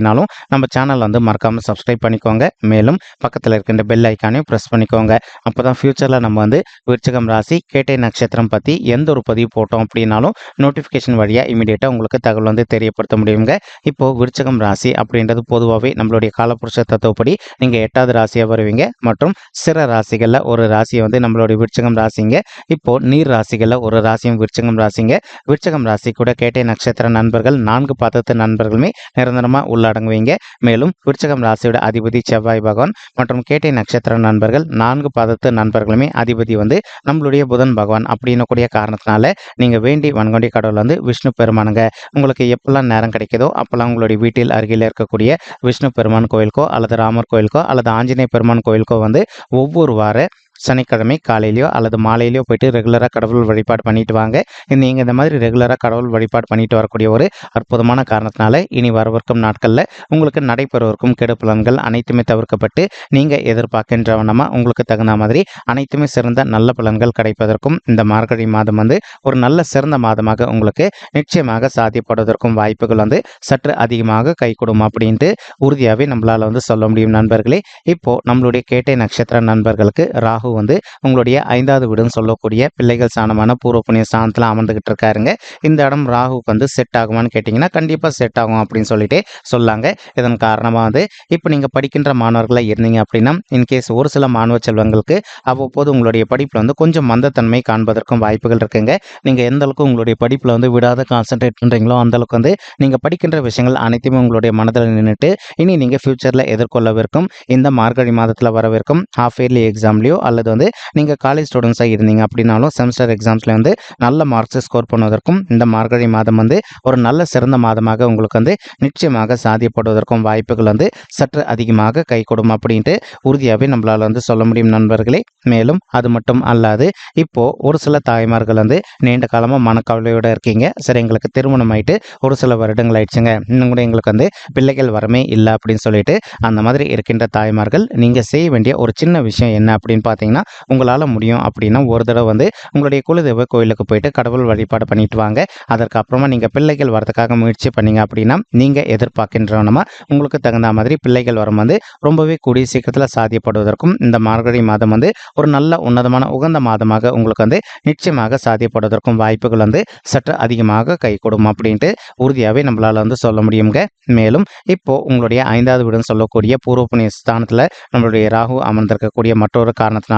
அப்படின்னாலும் நம்ம சேனல் வந்து மறக்காமல் சப்ஸ்கிரைப் பண்ணிக்கோங்க. மேலும் பக்கத்தில் இருக்கின்ற பெல் ஐக்கானையும் ப்ரெஸ் பண்ணிக்கோங்க. அப்போ தான் ஃப்யூச்சரில் நம்ம வந்து விருச்சகம் ராசி கேட்டை நட்சத்திரம் பற்றி எந்த ஒரு பதிவு போட்டோம் அப்படின்னாலும் நோட்டிஃபிகேஷன் வழியாக இமீடியட்டாக உங்களுக்கு தகவல் வந்து தெரியப்படுத்த முடியுங்க. இப்போது விருச்சகம் ராசி அப்படின்றது பொதுவாகவே நம்மளுடைய காலப்புருஷ தத்துவப்படி நீங்கள் எட்டாவது ராசியாக வருவீங்க. மற்றும் சிற ராசிகளில் ஒரு ராசியை வந்து நம்மளுடைய விருச்சகம் ராசிங்க. இப்போது நீர் ராசிகளில் ஒரு ராசியும் விருச்சகம் ராசிங்க. விருச்சகம் ராசி கூட கேட்டை நட்சத்திர நண்பர்கள் நான்கு பாதத்து நண்பர்களுமே நிரந்தரமாக அடங்குவீங்க. மேலும் விருச்சகம் ராசியோட அதிபதி செவ்வாய் பகவான் மற்றும் கேட்டை நட்சத்திர நண்பர்கள் நான்கு பாதத்து நண்பர்களுமே அதிபதி வந்து நம்மளுடைய புதன் பகவான் அப்படின்னு கூடிய காரணத்தினால நீங்கள் வேண்டி வன்கொண்டி கடவுள் வந்து விஷ்ணு பெருமானுங்க. உங்களுக்கு எப்பெல்லாம் நேரம் கிடைக்குதோ அப்போல்லாம் உங்களுடைய வீட்டில் அருகில் இருக்கக்கூடிய விஷ்ணு பெருமான் கோயிலுக்கோ அல்லது ராமர் கோயிலுக்கோ அல்லது ஆஞ்சநேய பெருமான் கோயிலுக்கோ வந்து ஒவ்வொரு வார சனிக்கிழமை காலையிலையோ அல்லது மாலையிலையோ போயிட்டு ரெகுலராக கடவுள் வழிபாடு பண்ணிட்டு வாங்க. நீங்கள் இந்த மாதிரி ரெகுலராக கடவுள் வழிபாடு பண்ணிட்டு வரக்கூடிய ஒரு அற்புதமான காரணத்தினால இனி வரவிருக்கும் நாட்களில் உங்களுக்கு நடைபெறவிருக்கும் கெடு பலன்கள் அனைத்துமே தவிர்க்கப்பட்டு நீங்கள் எதிர்பார்க்கின்ற வண்ணமாக உங்களுக்கு தகுந்த மாதிரி அனைத்துமே சிறந்த நல்ல பலன்கள் கிடைப்பதற்கும் இந்த மார்கழி மாதம் வந்து ஒரு நல்ல சிறந்த மாதமாக உங்களுக்கு நிச்சயமாக சாத்தியப்படுவதற்கும் வாய்ப்புகள் வந்து சற்று அதிகமாக கைகூடும் அப்படின்ட்டு உறுதியாகவே நம்மளால் வந்து சொல்ல முடியும் நண்பர்களே. இப்போ நம்மளுடைய கேட்டை நட்சத்திர நண்பர்களுக்கு ராகு வந்து உங்களுடைய ஐந்தாவது வீடுன்னு சொல்லக்கூடிய பிள்ளைகள் சாணமான பூர்வ புண்ணிய ஸ்தானத்தில் அமர்ந்துகிட்டு இருக்காருங்க இந்த இடம் ராகுக்கு வந்து செட் ஆகுமான்னு கேட்டிங்கன்னா கண்டிப்பாக செட் ஆகும் அப்படின்னு சொல்லிட்டு சொல்லாங்க. இதன் காரணமாக வந்து இப்போ நீங்கள் படிக்கின்ற மாணவர்களாக இருந்தீங்க அப்படின்னா இன்கேஸ் ஒரு சில மாணவ செல்வங்களுக்கு அவ்வப்போது உங்களுடைய படிப்பில் வந்து கொஞ்சம் மந்தத்தன்மை காண்பதற்கும் வாய்ப்புகள் இருக்குங்க. நீங்கள் எந்த அளவுக்கு உங்களுடைய படிப்பில் வந்து விடாத கான்சென்ட்ரேட் பண்ணுறீங்களோ அந்த அளவுக்கு வந்து நீங்கள் படிக்கின்ற விஷயங்கள் அனைத்துமே உங்களுடைய மனதில் நின்றுட்டு இனி நீங்கள் ஃப்யூச்சரில் எதிர்கொள்ளவிருக்கும் இந்த மார்கழி மாதத்தில் வரவிருக்கும் ஹாஃப் இயர்லி எக்ஸாம்லேயோ அல்லது வந்து நீங்கள் காலேஜ் ஸ்டூடெண்ட்ஸாக இருந்தீங்க அப்படின்னாலும் செமஸ்டர் எக்ஸாம்ஸில் வந்து நல்ல மார்க்ஸை ஸ்கோர் பண்ணுவதற்கும் இந்த மார்கழி மாதம் வந்து ஒரு நல்ல சிறந்த மாதமாக உங்களுக்கு வந்து நிச்சயமாக சாதியப்படுவதற்கும் வாய்ப்புகள் வந்து சற்று அதிகமாக கைகூடும் அப்படின்ட்டு உறுதியாகவே நம்மளால் வந்து சொல்ல முடியும் நண்பர்களே. மேலும் அது மட்டும் அல்லாது இப்போது ஒரு சில தாய்மார்கள் வந்து நீண்ட காலமாக மனக்கவலையோடு இருக்கீங்க. சரி எங்களுக்கு திருமணம் ஆயிட்டு ஒரு சில வருடங்கள் ஆயிடுச்சுங்க. இன்னும் கூட எங்களுக்கு வந்து பிள்ளைகள் வரமே இல்லை அப்படின்னு சொல்லிட்டு அந்த மாதிரி இருக்கின்ற தாய்மார்கள் நீங்கள் செய்ய வேண்டிய ஒரு சின்ன விஷயம் என்ன அப்படின்னு பார்த்தீங்கன்னா உங்களால் முடியும் அப்படின்னா ஒரு தடவை வந்து உங்களுடைய குலதெய்வ கோயிலுக்கு போயிட்டு கடவுள் வழிபாடு பண்ணிட்டு வாங்க. அதற்கப்புறமா நீங்கள் பிள்ளைகள் வரதுக்காக முயற்சி பண்ணீங்க அப்படின்னா நீங்கள் எதிர்பார்க்கின்றனமா உங்களுக்கு தகுந்த மாதிரி பிள்ளைகள் வரும் வந்து ரொம்பவே கூடிய சீக்கிரத்தில் சாத்தியப்படுவதற்கும் இந்த மார்கழி மாதம் வந்து ஒரு நல்ல உன்னதமான உகந்த மாதமாக உங்களுக்கு வந்து நிச்சயமாக சாத்தியப்படுவதற்கும் வாய்ப்புகள் வந்து சற்று அதிகமாக கை கொடும் அப்படின்ட்டு உறுதியாகவே நம்மளால் வந்து சொல்ல முடியுங்க மேலும் இப்போ உங்களுடைய ஐந்தாவது வீடுன்னு சொல்லக்கூடிய பூர்வ புண்ணிய ஸ்தானத்தில் நம்மளுடைய ராகு அமர்ந்திருக்கக்கூடிய மற்றொரு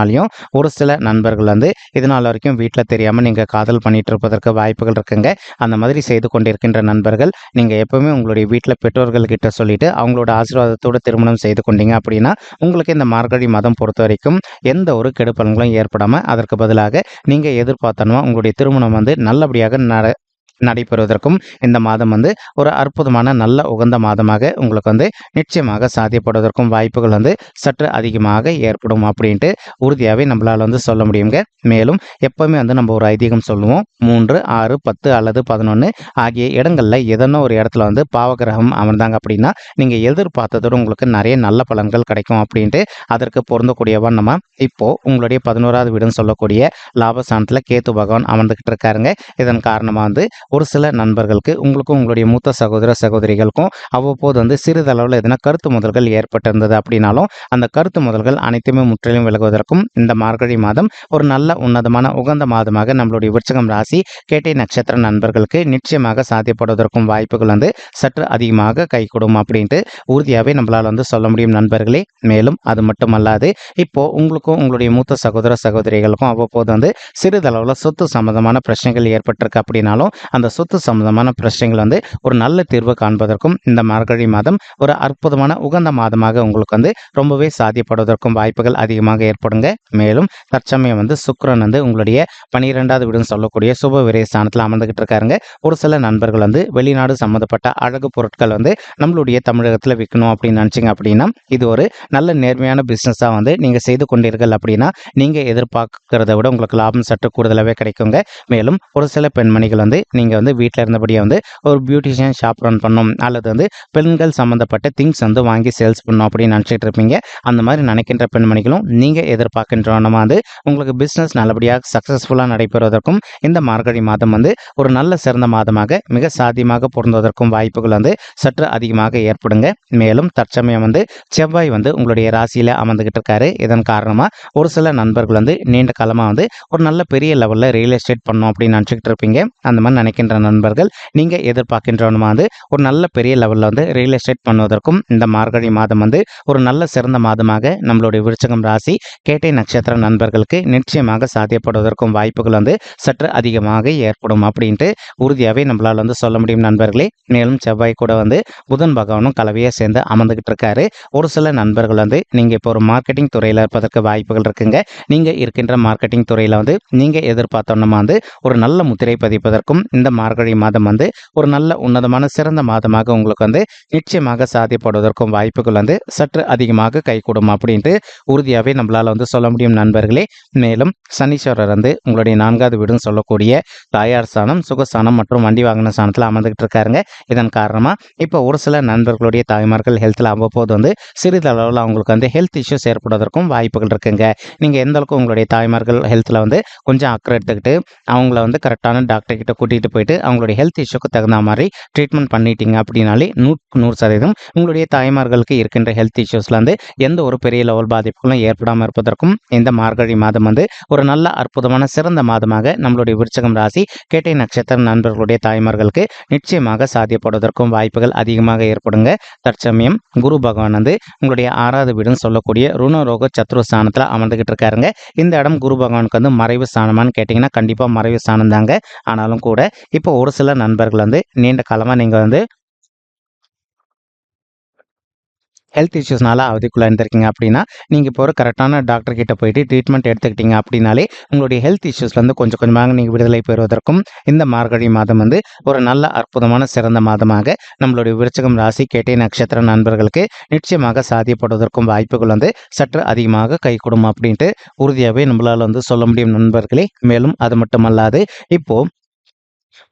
காரணத்தினாலையும் ஒரு சில நண்பர்கள் வந்து இதனால் வரைக்கும் வீட்டில் தெரியாமல் நீங்கள் காதல் பண்ணிட்டு இருப்பதற்கு வாய்ப்புகள் இருக்குங்க. அந்த மாதிரி செய்து கொண்டிருக்கின்ற நண்பர்கள் நீங்கள் எப்பவுமே உங்களுடைய வீட்டில் பெற்றோர்கள் கிட்ட சொல்லிட்டு அவங்களோட ஆசீர்வாதத்தோடு திருமணம் செய்து கொண்டீங்க அப்படின்னா உங்களுக்கு இந்த மார்கழி மாதம் பொறுத்த வரைக்கும் எந்த ஒரு கெடுப்பலங்களும் ஏற்படாமல் அதற்கு பதிலாக நீங்கள் எதிர்பார்த்தனமா உங்களுடைய திருமணம் வந்து நல்லபடியாக நட நடைபெறுவதற்கும் இந்த மாதம் வந்து ஒரு அற்புதமான நல்ல உகந்த மாதமாக உங்களுக்கு வந்து நிச்சயமாக சாத்தியப்படுவதற்கும் வாய்ப்புகள் வந்து சற்று அதிகமாக ஏற்படும் அப்படின்ட்டு உறுதியாகவே நம்மளால் வந்து சொல்ல முடியுங்க. மேலும் எப்பவுமே வந்து நம்ம ஒரு ஐதீகம் சொல்லுவோம். மூன்று ஆறு பத்து அல்லது பதினொன்று ஆகிய இடங்களில் எதனோ ஒரு இடத்துல வந்து பாவகிரகம் அமர்ந்தாங்க அப்படின்னா நீங்கள் எதிர்பார்த்ததோடு உங்களுக்கு நிறைய நல்ல பலன்கள் கிடைக்கும் அப்படின்ட்டு அதற்கு பொருந்தக்கூடிய வண்ணமாக இப்போது உங்களுடைய பதினோராவது வீடுன்னு சொல்லக்கூடிய லாபஸ்தானத்தில் கேத்து பகவான் அமர்ந்துக்கிட்டு இருக்காருங்க. இதன் காரணமாக வந்து ஒரு சில நண்பர்களுக்கு உங்களுக்கும் உங்களுடைய மூத்த சகோதர சகோதரிகளுக்கும் அவ்வப்போது வந்து சிறிதளவில் எதனா கருத்து முதல்கள் ஏற்பட்டிருந்தது அப்படின்னாலும் அந்த கருத்து முதல்கள் அனைத்துமே முற்றிலும் விலகுவதற்கும் இந்த மார்கழி மாதம் ஒரு நல்ல உன்னதமான உகந்த மாதமாக நம்மளுடைய விருச்சகம் ராசி கேட்டை நட்சத்திர நண்பர்களுக்கு நிச்சயமாக சாத்தியப்படுவதற்கும் வாய்ப்புகள் வந்து சற்று அதிகமாக கைகூடும் அப்படின்ட்டு உறுதியாகவே நம்மளால் வந்து சொல்ல முடியும் நண்பர்களே. மேலும் அது மட்டுமல்லாது இப்போ உங்களுக்கும் உங்களுடைய மூத்த சகோதர சகோதரிகளுக்கும் அவ்வப்போது வந்து சிறிதளவில் சொத்து சம்பந்தமான பிரச்சனைகள் ஏற்பட்டிருக்கு அப்படின்னாலும் அந்த அந்த சொத்து சம்பந்தமான பிரச்சனைகள் வந்து ஒரு நல்ல தீர்வு காண்பதற்கும் இந்த மார்கழி மாதம் ஒரு அற்புதமான உகந்த மாதமாக உங்களுக்கு வந்து ரொம்பவே சாத்தியப்படுவதற்கும் வாய்ப்புகள் அதிகமாக ஏற்படுங்க. மேலும் தற்சமயம் வந்து சுக்ரன் வந்து உங்களுடைய பனிரெண்டாவது வீடுன்னு சொல்லக்கூடிய சுப விரை ஸ்தானத்தில் அமர்ந்துகிட்டு இருக்காருங்க. ஒரு சில நண்பர்கள் வந்து வெளிநாடு சம்மந்தப்பட்ட அழகு பொருட்கள் வந்து நம்மளுடைய தமிழகத்தில் விற்கணும் அப்படின்னு நினச்சிங்க அப்படின்னா இது ஒரு நல்ல நேர்மையான பிஸ்னஸாக வந்து நீங்கள் செய்து கொண்டீர்கள் அப்படின்னா நீங்கள் எதிர்பார்க்கறத விட உங்களுக்கு லாபம் சற்று கூடுதலாகவே கிடைக்குங்க. மேலும் ஒரு சில பெண்மணிகள் வந்து நீங்கள் வந்து வீட்டில் இருந்தபடியே வந்து ஒரு பியூட்டிஷியன் ஷாப் ரன் பண்ணும். அல்லது வந்து பெண்கள் சம்மந்தப்பட்ட திங்ஸ் வந்து வாங்கி சேல்ஸ் பண்ணணும் அப்படின்னு நினச்சிட்டு இருப்பீங்க. அந்த மாதிரி நினைக்கின்ற பெண்மணிகளும் நீங்கள் எதிர்பார்க்கின்றவனமா வந்து உங்களுக்கு பிஸ்னஸ் நல்லபடியாக சக்ஸஸ்ஃபுல்லாக நடைபெறுவதற்கும் இந்த மார்கழி மாதம் வந்து ஒரு நல்ல சிறந்த மாதமாக மிக சாத்தியமாக பொருந்துவதற்கும் வாய்ப்புகள் வந்து சற்று அதிகமாக ஏற்படுங்க. மேலும் தற்சமயம் வந்து செவ்வாய் வந்து உங்களுடைய ராசியில் அமர்ந்துகிட்டு இருக்காரு. இதன் காரணமாக ஒரு சில நண்பர்கள் வந்து நீண்ட காலமாக வந்து ஒரு நல்ல பெரிய லெவலில் ரியல் எஸ்டேட் பண்ணும் அப்படின்னு நினச்சிக்கிட்டு இருப்பீங்க. அந்த மாதிரி நினைக்கின்ற நண்பர்கள் நீங்கள் எதிர்பார்க்கின்றவனுமா வந்து ஒரு நல்ல பெரிய லெவலில் வந்து ரியல் எஸ்டேட் பண்ணுவதற்கும் இந்த மார்கழி மாதம் வந்து ஒரு நல்ல சிறந்த மாதமாக நம்மளுடைய விருச்சகம் ராசி கேட்டை நட்சத்திர நண்பர்களுக்கு நிச்சயமாக சாத்தியப்படுவதற்கும் வாய்ப்புகள் வந்து சற்று அதிகமாக ஏற்படும் அப்படின்ட்டு உறுதியாகவே நம்மளால் வந்து சொல்ல முடியும் நண்பர்களே. மேலும் செவ்வாய் கூட வந்து புதன் பகவானும் கலவையாக சேர்ந்து அமர்ந்துகிட்டு இருக்காரு. ஒரு சில நண்பர்கள் வந்து நீங்கள் இப்போ ஒரு மார்க்கெட்டிங் துறையில் இருப்பதற்கு வாய்ப்புகள் இருக்குங்க. நீங்கள் இருக்கின்ற மார்க்கெட்டிங் துறையில் வந்து நீங்கள் எதிர்பார்த்தோன்னா வந்து ஒரு நல்ல முத்திரை பதிப்பதற்கும் இந்த இந்த மார்கழி மாதம் வந்து ஒரு நல்ல உன்னதமான சிறந்த மாதமாக உங்களுக்கு வந்து நிச்சயமாக சாத்தியப்படுவதற்கும் வாய்ப்புகள் வந்து சற்று அதிகமாக கைகூடும் அப்படின்ட்டு உறுதியாகவே நம்மளால் வந்து சொல்ல முடியும் நண்பர்களே. மேலும் சனீஸ்வரர் வந்து உங்களுடைய நான்காவது வீடுன்னு சொல்லக்கூடிய தாயார் ஸ்தானம் சுகஸ்தானம் மற்றும் வண்டி வாகன ஸ்தானத்தில் அமர்ந்துகிட்டு இருக்காருங்க. இதன் காரணமாக இப்போ ஒரு சில நண்பர்களுடைய தாய்மார்கள் ஹெல்த்தில் அவ்வப்போது வந்து சிறிதளவில் அவங்களுக்கு வந்து ஹெல்த் இஷ்யூஸ் ஏற்படுவதற்கும் வாய்ப்புகள் இருக்குங்க. நீங்கள் எந்த அளவுக்கு உங்களுடைய தாய்மார்கள் ஹெல்த்தில் வந்து கொஞ்சம் அக்கறை எடுத்துக்கிட்டு அவங்கள வந்து கரெக்டான டாக்டர் கிட்ட கூட்டிகிட்டு போயிட்டு அவங்களுடைய ஹெல்த் இஷ்யூக்கு தகுந்த மாதிரி ட்ரீட்மெண்ட் பண்ணிட்டீங்க அப்படின்னாலே நூற்றுக்கு நூறு சதவீதம் உங்களுடைய தாய்மார்களுக்கு இருக்கின்ற ஹெல்த் இஷ்யூஸில் வந்து எந்த ஒரு பெரிய லெவல் பாதிப்புகளும் ஏற்படாமல் இருப்பதற்கும் இந்த மார்கழி மாதம் வந்து ஒரு நல்ல அற்புதமான சிறந்த மாதமாக நம்மளுடைய விருச்சகம் ராசி கேட்டை நட்சத்திர நண்பர்களுடைய தாய்மார்களுக்கு நிச்சயமாக சாத்தியப்படுவதற்கும் வாய்ப்புகள் அதிகமாக ஏற்படுங்க. தற்சமயம் குரு பகவான் வந்து உங்களுடைய ஆறாவது வீடுன்னு சொல்லக்கூடிய ருணரோக சத்ரு ஸ்தானத்தில் அமர்ந்துகிட்டு இருக்காருங்க. இந்த இடம் குரு பகவானுக்கு வந்து மறைவு ஸ்தானமானு கேட்டிங்கன்னா கண்டிப்பாக மறைவு ஸ்தானம் தாங்க. ஆனாலும் கூட இப்போ ஒரு சில நண்பர்கள் வந்து நீண்ட காலமாக நீங்கள் வந்து ஹெல்த் இஷ்யூஸ்னால அவதிக்குள்ளே இருந்திருக்கீங்க அப்படின்னா நீங்கள் இப்போ ஒரு கரெக்டான டாக்டர் கிட்ட போயிட்டு ட்ரீட்மெண்ட் எடுத்துக்கிட்டீங்க அப்படின்னாலே உங்களுடைய ஹெல்த் இஷ்யூஸ்லேருந்து கொஞ்சம் கொஞ்சமாக நீங்கள் விடுதலை பெறுவதற்கும் இந்த மார்கழி மாதம் வந்து ஒரு நல்ல அற்புதமான சிறந்த மாதமாக நம்மளுடைய விருச்சகம் ராசி கேட்டை நட்சத்திர நண்பர்களுக்கு நிச்சயமாக சாத்தியப்படுவதற்கும் வாய்ப்புகள் வந்து சற்று அதிகமாக கைகூடும் அப்படின்ட்டு உறுதியாகவே நம்மளால் வந்து சொல்ல முடியும் நண்பர்களே. மேலும் அது மட்டுமல்லாது இப்போது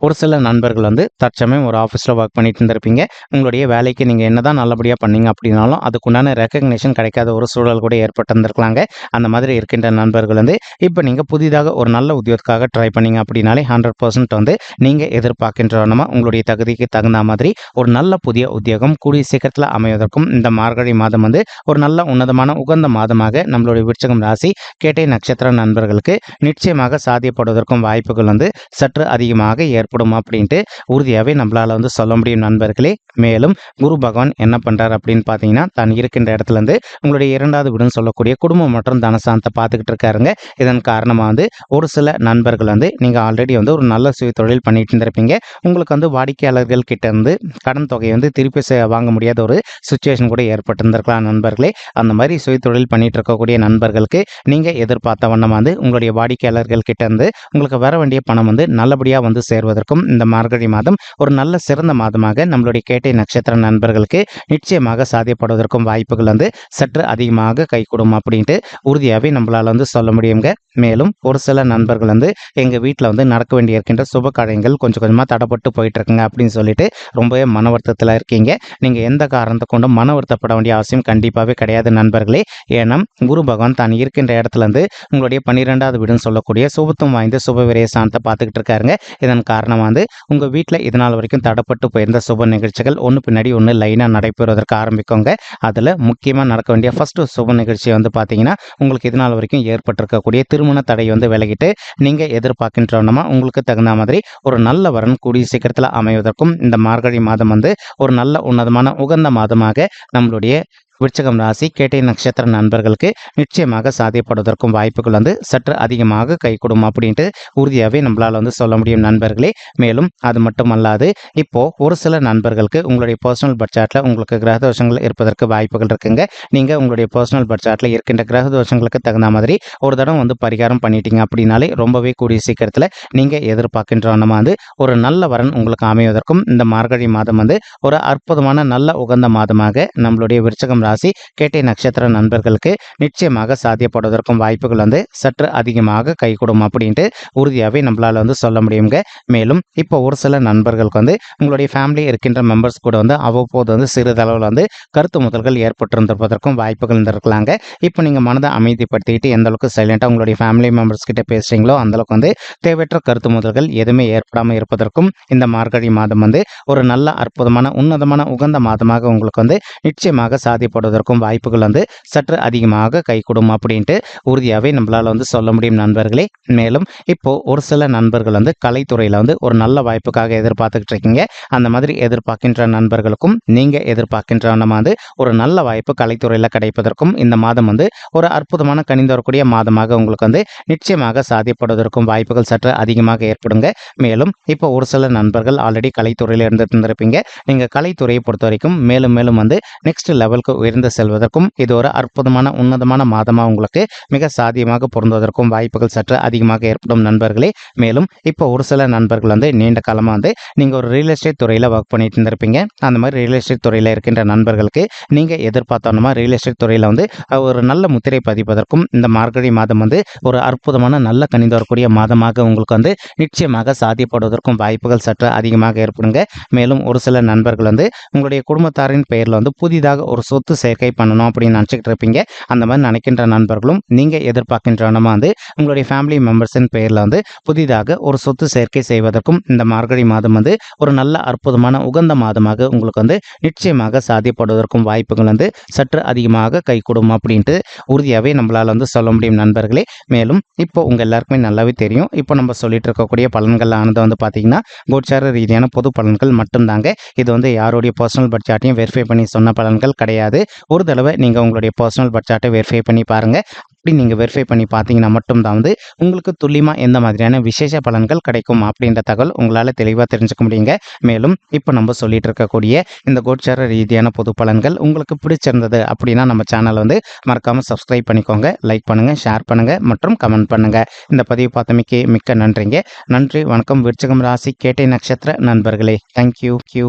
ஒரு சில நண்பர்கள் வந்து தற்சமயம் ஒரு ஆஃபீஸில் ஒர்க் பண்ணிட்டு இருந்திருப்பீங்க. உங்களுடைய வேலைக்கு நீங்கள் என்னதான் நல்லபடியாக பண்ணீங்க அப்படின்னாலும் அதுக்குண்டான ரெக்கக்னேஷன் கிடைக்காத ஒரு சூழல் கூட ஏற்பட்டிருந்திருக்கலாங்க. அந்த மாதிரி இருக்கின்ற நண்பர்கள் வந்து இப்போ நீங்கள் புதிதாக ஒரு நல்ல உத்தியோகத்துக்காக ட்ரை பண்ணீங்க அப்படின்னாலே ஹண்ட்ரட் பர்சன்ட் வந்து நீங்கள் எதிர்பார்க்கின்றனமா உங்களுடைய தகுதிக்கு தகுந்த மாதிரி ஒரு நல்ல புதிய உத்தியோகம் கூடிய சீக்கிரத்தில் அமைவதற்கும் இந்த மார்கழி மாதம் வந்து ஒரு நல்ல உன்னதமான உகந்த மாதமாக நம்மளுடைய விருச்சகம் ராசி கேட்டை நட்சத்திர நண்பர்களுக்கு நிச்சயமாக சாத்தியப்படுவதற்கும் வாய்ப்புகள் வந்து சற்று அதிகமாக ஏற்படும் அப்படின்ட்டு உறுதியாகவே நம்மளால் வந்து சொல்ல முடியும் நண்பர்களே. மேலும் குரு பகவான் என்ன பண்ணுறாரு அப்படின்னு பார்த்தீங்கன்னா தான் இருக்கின்ற இடத்துல இருந்து உங்களுடைய இரண்டாவது வீடுன்னு சொல்லக்கூடிய குடும்பம் மற்றும் தனசாந்தத்தை பார்த்துக்கிட்டு இருக்காருங்க. இதன் காரணமாக வந்து ஒரு சில நண்பர்கள் வந்து நீங்கள் ஆல்ரெடி வந்து ஒரு நல்ல சுய தொழில் பண்ணிட்டு இருந்திருப்பீங்க. உங்களுக்கு வந்து வாடிக்கையாளர்கள் கிட்ட இருந்து கடன் தொகையை வந்து திருப்பி வாங்க முடியாத ஒரு சுச்சுவேஷன் கூட ஏற்பட்டிருந்திருக்கலாம் நண்பர்களே. அந்த மாதிரி சுய தொழில் பண்ணிட்டு இருக்கக்கூடிய நண்பர்களுக்கு நீங்கள் எதிர்பார்த்த வண்ணம் வந்து உங்களுடைய வாடிக்கையாளர்கள் கிட்ட இருந்து உங்களுக்கு வர வேண்டிய பணம் வந்து நல்லபடியாக வந்து சேர்வதற்கும் இந்த மார்கழி மாதம் ஒரு நல்ல சிறந்த மாதமாக நம்மளுடைய கேட்டை நட்சத்திர நண்பர்களுக்கு நிச்சயமாக சாத்தியப்படுவதற்கும் வாய்ப்புகள் வந்து சற்று அதிகமாக கைகூடும் அப்படின்ட்டு உறுதியாகவே நம்மளால் வந்து சொல்ல முடியுங்க. மேலும் ஒரு சில நண்பர்கள் வந்து எங்கள் வீட்டில் வந்து நடக்க வேண்டிய இருக்கின்ற சுப காரியங்கள் கொஞ்சம் கொஞ்சமாக தடைப்பட்டு போயிட்டு இருக்குங்க அப்படின்னு சொல்லிட்டு ரொம்பவே மன வருத்தத்தில் இருக்கீங்க. நீங்கள் எந்த காரணத்தை கொண்டும் மன வருத்தப்பட வேண்டிய அவசியம் கண்டிப்பாகவே கிடையாது நண்பர்களே. ஏன்னா குரு பகவான் தான் இருக்கின்ற இடத்துல இருந்து உங்களுடைய பன்னிரெண்டாவது வீடுன்னு சொல்லக்கூடிய சுபத்துவம் வாய்ந்த சுப விரய பார்த்துக்கிட்டு இருக்காருங்க. இதன் காரணமாக வந்து உங்கள் வீட்டில் இதனால் வரைக்கும் தடப்பட்டு போயிருந்த சுப நிகழ்ச்சிகள் ஒன்று பின்னாடி ஒன்று லைனாக நடைபெறுவதற்கு ஆரம்பிக்கோங்க. அதில் முக்கியமாக நடக்க வேண்டிய ஃபஸ்ட்டு சுப நிகழ்ச்சி வந்து பார்த்தீங்கன்னா உங்களுக்கு இதனால் வரைக்கும் ஏற்பட்டிருக்கக்கூடிய திருமண தடை வந்து விலகிட்டு நீங்கள் எதிர்பார்க்கின்றவனமா உங்களுக்கு தகுந்த மாதிரி ஒரு நல்ல வரன் கூடிய சீக்கிரத்தில் அமைவதற்கும் இந்த மார்கழி மாதம் வந்து ஒரு நல்ல உன்னதமான உகந்த மாதமாக நம்மளுடைய விருச்சகம் ராசி கேட்டை நட்சத்திர நண்பர்களுக்கு நிச்சயமாக சாத்தியப்படுவதற்கும் வாய்ப்புகள் வந்து சற்று அதிகமாக கைகூடும் அப்படின்ட்டு உறுதியாகவே நம்மளால் வந்து சொல்ல முடியும் நண்பர்களே. மேலும் அது மட்டுமல்லாது இப்போ ஒரு சில நண்பர்களுக்கு உங்களுடைய பர்சனல் பட்ஜெட்டில் உங்களுக்கு கிரக தோஷங்கள் இருப்பதற்கு வாய்ப்புகள் இருக்குங்க. நீங்கள் உங்களுடைய பர்சனல் பட்ஜெட்டில் இருக்கின்ற கிரக தோஷங்களுக்கு தகுந்த மாதிரி ஒரு தடவை வந்து பரிகாரம் பண்ணிட்டீங்க அப்படின்னாலே ரொம்பவே கூடிய சீக்கிரத்தில் நீங்கள் எதிர்பார்க்கின்ற வந்து ஒரு நல்ல வரன் உங்களுக்கு அமைவதற்கும் இந்த மார்கழி மாதம் வந்து ஒரு அற்புதமான நல்ல உகந்த மாதமாக நம்மளுடைய விருச்சகம் ராசி கேட்டை நட்சத்திர நண்பர்களுக்கு நிச்சயமாக சாத்தியப்படுவதற்கும் வாய்ப்புகள் வந்து சற்று அதிகமாக கைகூடும் அப்படின்ட்டு உறுதியாகவே நம்மளால் வந்து சொல்ல முடியுங்க மேலும் இப்போ ஒரு சில நண்பர்களுக்கு வந்து உங்களுடைய ஃபேமிலி இருக்கின்ற மெம்பர்ஸ் கூட வந்து அவ்வப்போது வந்து சிறிதளவில் வந்து கருத்து முதல்கள் ஏற்பட்டிருந்திருப்பதற்கும் வாய்ப்புகள் இருந்திருக்கலாங்க. இப்போ நீங்கள் மனதை அமைதிப்படுத்திக்கிட்டு எந்த அளவுக்கு சைலண்டாக உங்களுடைய ஃபேமிலி மெம்பர்ஸ் கிட்ட பேசுகிறீங்களோ அந்த அளவுக்கு வந்து தேவையற்ற கருத்து முதல்கள் எதுவுமே ஏற்படாமல் இருப்பதற்கும் இந்த மார்கழி மாதம் வந்து ஒரு நல்ல அற்புதமான உன்னதமான உகந்த மாதமாக உங்களுக்கு வந்து நிச்சயமாக ஏற்படுவதற்கும் வாய்ப்புகள் வந்து சற்று அதிகமாக கைகூடும் அப்படின்ட்டு உறுதியாகவே நம்மளால் வந்து சொல்ல முடியும் நண்பர்களே. மேலும் இப்போது ஒரு சில நண்பர்கள் வந்து கலைத்துறையில் வந்து ஒரு நல்ல வாய்ப்புக்காக எதிர்பார்த்துக்கிட்டு இருக்கீங்க. அந்த மாதிரி எதிர்பார்க்கின்ற நண்பர்களுக்கும் நீங்கள் எதிர்பார்க்கின்ற நம்ம வந்து ஒரு நல்ல வாய்ப்பு கலைத்துறையில் கிடைப்பதற்கும் இந்த மாதம் வந்து ஒரு அற்புதமான கணிந்து வரக்கூடிய மாதமாக உங்களுக்கு வந்து நிச்சயமாக சாதிப்படுவதற்கும் வாய்ப்புகள் சற்று அதிகமாக ஏற்படுங்க. மேலும் இப்போ ஒரு சில நண்பர்கள் ஆல்ரெடி கலைத்துறையில் இருந்து இருந்திருப்பீங்க நீங்கள் கலைத்துறையை பொறுத்த வரைக்கும் மேலும் மேலும் வந்து நெக்ஸ்ட் லெவலுக்கு உயர்ந்து செல்வதற்கும் இது ஒரு அற்புதமான உன்னதமான மாதமாக உங்களுக்கு மிக சாதியமாக பொருந்துவதற்கும் வாய்ப்புகள் சற்று அதிகமாக ஏற்படும் நண்பர்களே. மேலும் இப்போ ஒரு சில நண்பர்கள் வந்து நீண்ட காலமாக வந்து நீங்கள் ஒரு ரியல் எஸ்டேட் துறையில் ஒர்க் பண்ணிட்டு இருந்திருப்பீங்க. அந்த மாதிரி ரியல் எஸ்டேட் துறையில் இருக்கின்ற நண்பர்களுக்கு நீங்கள் எதிர்பார்த்தோன்னா ரியல் எஸ்டேட் துறையில் வந்து ஒரு நல்ல முத்திரை பதிப்பதற்கும் இந்த மார்கழி மாதம் வந்து ஒரு அற்புதமான நல்ல கணிந்து வரக்கூடிய மாதமாக உங்களுக்கு வந்து நிச்சயமாக சாதியப்படுவதற்கும் வாய்ப்புகள் சற்று அதிகமாக ஏற்படுங்க. மேலும் ஒரு சில நண்பர்கள் வந்து உங்களுடைய குடும்பத்தாரின் பெயரில் வந்து புதிதாக ஒரு சொத்து சேர்க்கை பண்ணணும் அப்படின்னு நினச்சிக்கிட்டு இருப்பீங்க அந்த மாதிரி நினைக்கின்ற நண்பர்களும் நீங்கள் எதிர்பார்க்கின்ற வந்து உங்களுடைய ஃபேமிலி மெம்பர்ஸின் பெயரில் வந்து புதிதாக ஒரு சொத்து சேர்க்கை செய்வதற்கும் இந்த மார்கழி மாதம் வந்து ஒரு நல்ல அற்புதமான உகந்த மாதமாக உங்களுக்கு வந்து நிச்சயமாக சாத்தியப்படுவதற்கும் வாய்ப்புகள் வந்து சற்று அதிகமாக கைகூடும் அப்படின்ட்டு உறுதியாகவே நம்மளால் வந்து சொல்ல முடியும் நண்பர்களே. மேலும் இப்போ உங்கள் எல்லாருக்குமே நல்லாவே தெரியும். இப்போ நம்ம சொல்லிட்டு இருக்கக்கூடிய பலன்கள் ஆனது வந்து பார்த்தீங்கன்னா கோச்சார ரீதியான பொது பலன்கள் மட்டும்தாங்க. இது வந்து யாருடைய பர்சனல் பட்ஜெட்டையும் வெரிஃபை பண்ணி சொன்ன பலன்கள் கிடையாது. ஒரு தடவை நீங்கள் உங்களுடைய பர்சனல் பட்ஜெட்டை வெரிஃபை பண்ணி பாருங்கள் அப்படி நீங்கள் வெரிஃபை பண்ணி பார்த்தீங்கன்னா மட்டும்தான் வந்து உங்களுக்கு துல்லியமாக எந்த மாதிரியான விசேஷ பலன்கள் கிடைக்கும் அப்படின்ற தகவல் உங்களால் தெளிவாக தெரிஞ்சுக்க முடியுங்க. மேலும் இப்போ நம்ம சொல்லிட்டு இருக்கக்கூடிய இந்த கோச்சார ரீதியான பொது பலன்கள் உங்களுக்கு பிடிச்சிருந்தது அப்படின்னா நம்ம சேனலை வந்து மறக்காமல் சப்ஸ்கிரைப் பண்ணிக்கோங்க. லைக் பண்ணுங்கள் ஷேர் பண்ணுங்கள் மற்றும் கமெண்ட் பண்ணுங்கள் இந்த பதிவு பார்த்தமைக்கு மிக்க நன்றிங்க. நன்றி வணக்கம். விருச்சகம் ராசி கேட்டை நட்சத்திர நண்பர்களே. Thank you Q